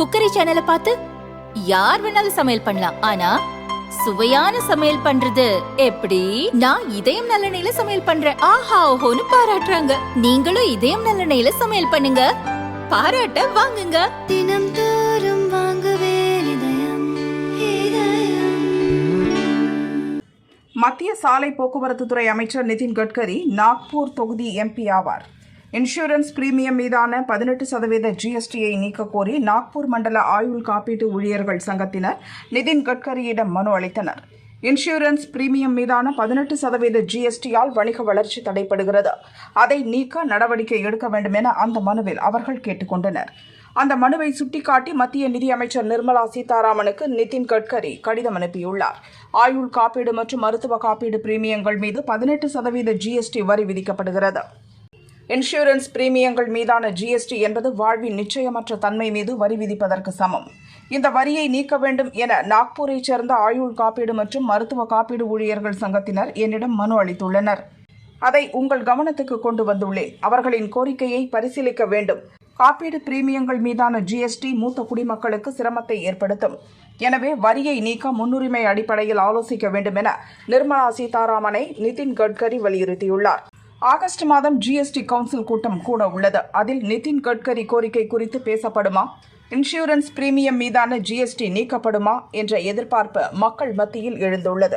Cookery சேனலை பார்த்து யார் வேணாலும் சமையல் பண்ணலாம். ஆனா சுவையான சமையல் பண்றது எப்படி? நான் இதயம் நல்லெண்ணெயில சமையல் பண்றேன். ஆஹா ஓஹோன்னு பாராட்டுறாங்க. நீங்களும் இதயம் நல்லெண்ணெயில சமையல் பண்ணுங்க. பாராட்ட வாங்குங்க. தினம் தோறும் வாங்குவே இதயம் இதயம். மத்திய சாலை போக்குவரத்து துறை அமைச்சர் நிதின் கட்கரி நாக்பூர் தொகுதி எம்பி ஆவார். இன்சூரன்ஸ் பிரீமியம் மீதான பதினெட்டு சதவீத ஜிஎஸ்டியை நீக்கக் கோரி நாக்பூர் மண்டல ஆயுள் காப்பீட்டு ஊழியர்கள் சங்கத்தினர் நிதின் கட்கரியிடம் மனு அளித்தனர். இன்சூரன்ஸ் பிரீமியம் மீதான பதினெட்டு சதவீத ஜிஎஸ்டியால் வணிக வளர்ச்சி தடைப்படுகிறது அதை நீக்க நடவடிக்கை எடுக்க வேண்டும் என அந்த மனுவில் அவர்கள் கேட்டுக்கொண்டனர். அந்த மனுவை சுட்டிக்காட்டி மத்திய நிதியமைச்சர் நிர்மலா சீதாராமனுக்கு நிதின் கட்கரி கடிதம் அனுப்பியுள்ளார். ஆயுள் காப்பீடு மற்றும் மருத்துவ காப்பீடு பிரீமியங்கள் மீது பதினெட்டு சதவீத ஜிஎஸ்டி வரி விதிக்கப்படுகிறது. இன்சூரன்ஸ் பிரீமியங்கள் மீதான ஜிஎஸ்டி என்பது வாழ்வின் நிச்சயமற்ற தன்மை மீது வரி விதிப்பதற்கு சமம். இந்த வரியை நீக்க வேண்டும் என நாக்பூரைச் சேர்ந்த ஆயுள் காப்பீடு மற்றும் மருத்துவ காப்பீடு ஊழியர்கள் சங்கத்தினர் என்னிடம் மனு அளித்துள்ளனர். அதை உங்கள் கவனத்துக்கு கொண்டு வந்துள்ளேன். அவர்களின் கோரிக்கையை பரிசீலிக்க வேண்டும். காப்பீடு பிரீமியங்கள் மீதான ஜிஎஸ்டி மூத்த குடிமக்களுக்கு சிரமத்தை ஏற்படுத்தும். எனவே வரியை நீக்க முன்னுரிமை அடிப்படையில் ஆலோசிக்க வேண்டும் என நிர்மலா சீதாராமனை நிதின் கட்கரி வலியுறுத்தியுள்ளார். ஆகஸ்ட் மாதம் ஜிஎஸ்டி கவுன்சில் கூட்டம் கூட உள்ளது. அதில் நிதின் கட்கரி கோரிக்கை குறித்து பேசப்படுமா? இன்சூரன்ஸ் பிரீமியம் மீதான ஜிஎஸ்டி நீக்கப்படுமா? என்ற எதிர்பார்ப்பு மக்கள் மத்தியில் எழுந்துள்ளது.